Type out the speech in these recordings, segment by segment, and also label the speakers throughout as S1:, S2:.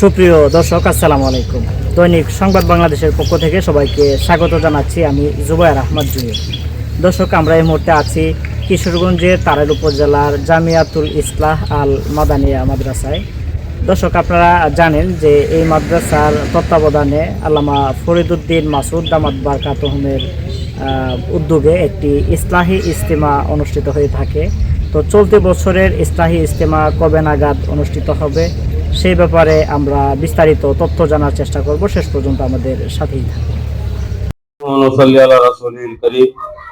S1: সুপ্রিয় দর্শক আসসালামু আলাইকুম। দৈনিক সংবাদ বাংলাদেশের পক্ষ থেকে সবাইকে স্বাগত জানাচ্ছি আমি জুবাইর আহমদ জুয়েল দর্শক আমরা এই মুহূর্তে আছি কিশোরগঞ্জের তারের উপজেলার জামিয়াতুল ইসলাহ আল মাদানিয়া মাদ্রাসায়। দর্শক আপনারা জানেন যে এই মাদ্রাসার তত্ত্বাবধানে আল্লামা ফরিদুদ্দিন মাসুদ দামাত বারকাতহমের আহ, উদ্যোগে একটি ইসলাহি ইস্তেমা অনুষ্ঠিত হয়ে থাকে। তো চলতি বছরের ইসলাহি ইস্তেমা কবে নাগাদ অনুষ্ঠিত হবে? সেই ব্যাপারে আমরা বিস্তারিত তথ্য জানার চেষ্টা করব। শেষ পর্যন্ত আমাদের সাথেই থাকুন।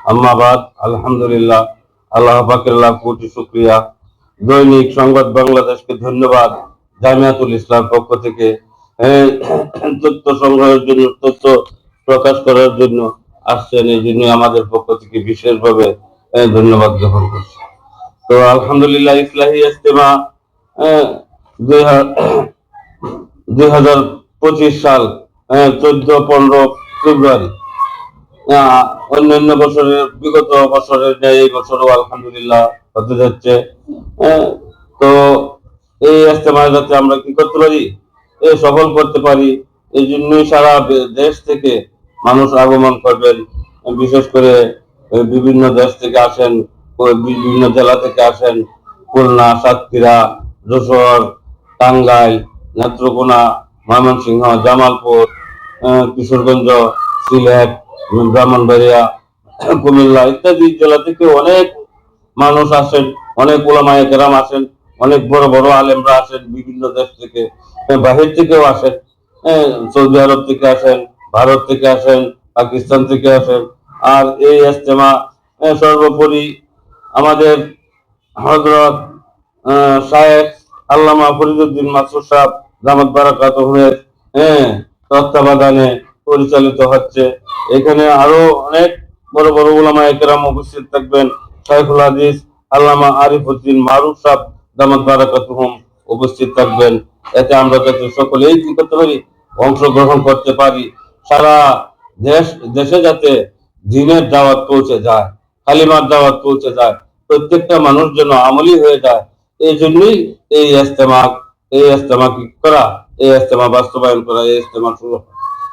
S2: আম্মাবাদ আলহামদুলিল্লাহ। আল্লাহ পাকেল্লাহ কোটি শুক্রিয়া। দৈনিক সংবাদ বাংলাদেশকে ধন্যবাদ জামিয়াতুল ইসলাম পক্ষ থেকে হ্যাঁ, তথ্য সংগ্রহের জন্য, তথ্য প্রকাশ করার জন্য আসছেন। এই জন্য আমাদের পক্ষ থেকে বিশেষভাবে ধন্যবাদ জ্ঞাপন করছি। তো আলহামদুলিল্লাহ, ইসলাহী ইস্তেমা আহ পঁচিশ সাল চোদ্দ, পনেরো ফেব্রুয়ারি। অন্যান্য বছরের, বিগত বছরের এই আলহামদুলিল্লাহ হতে যাচ্ছে। তো এই ইস্তেমায় যাতে আমরা কি করতে পারি? এ, সফল করতে পারি। এই জন্যই সারা দেশ থেকে মানুষ আগমন করবেন। বিশেষ করে বিভিন্ন দেশ থেকে আসেন বিভিন্ন জেলা থেকে আসেন, খুলনা, সাতক্ষীরা, যশোর টাঙ্গাইল, নেত্রকোনা, ময়মনসিংহ, জামালপুর কিশোরগঞ্জ, সিলেট, ব্রাহ্মণবাড়িয়া, কুমিল্লা ইত্যাদি জেলা থেকে অনেক মানুষ আসেন, অনেক ওলামায়ে কেরাম আসেন, অনেক বড় বড় আলেমরা আসেন, বিভিন্ন দেশ থেকে বাহির থেকেও আসেন সৌদি আরব থেকে আসেন, ভারত থেকে আসেন, পাকিস্তান থেকে আসেন। আর এই ইস্তেমা সর্বোপরি আমাদের হজরত শায়েখ আল্লামা ফরিদুদ্দিন মাসুদ সাহেব জামাত বারাকাত হ্যাঁ তত্ত্বাবধানে পরিচালিত হচ্ছে। এখানে আরও অনেক বড় বড় উলামা একরাম উপস্থিত থাকবেন। শাইখুল হাদিস, আল্লামা আরিফুদ্দিন মারুফ সাহেব জামাত বারাকাত উপস্থিত থাকবেন। এতে আমরা যাতে সকলেই কি করতে পারি অংশগ্রহণ করতে পারি। সারা দেশ, দেশে যাতে দিনের দাওয়াত পৌঁছে যায়, কালিমার দাওয়াত পৌঁছে যায়, প্রত্যেকটা মানুষ যেন আমলি হয়ে যায় এই জন্যই এই ইস্তেমা এই ইস্তেমা কি করা? এই ইস্তেমা বাস্তবায়ন করা, এই ইস্তেমা শুরু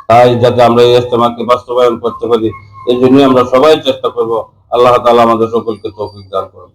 S2: তাই যাতে আমরা এই ইস্তেমাকে বাস্তবায়ন করতে পারি এই জন্যই আমরা সবাই চেষ্টা করব। আল্লাহ তালা আমাদের সকলকে তৌফিক দান
S1: ধন্যবাদ।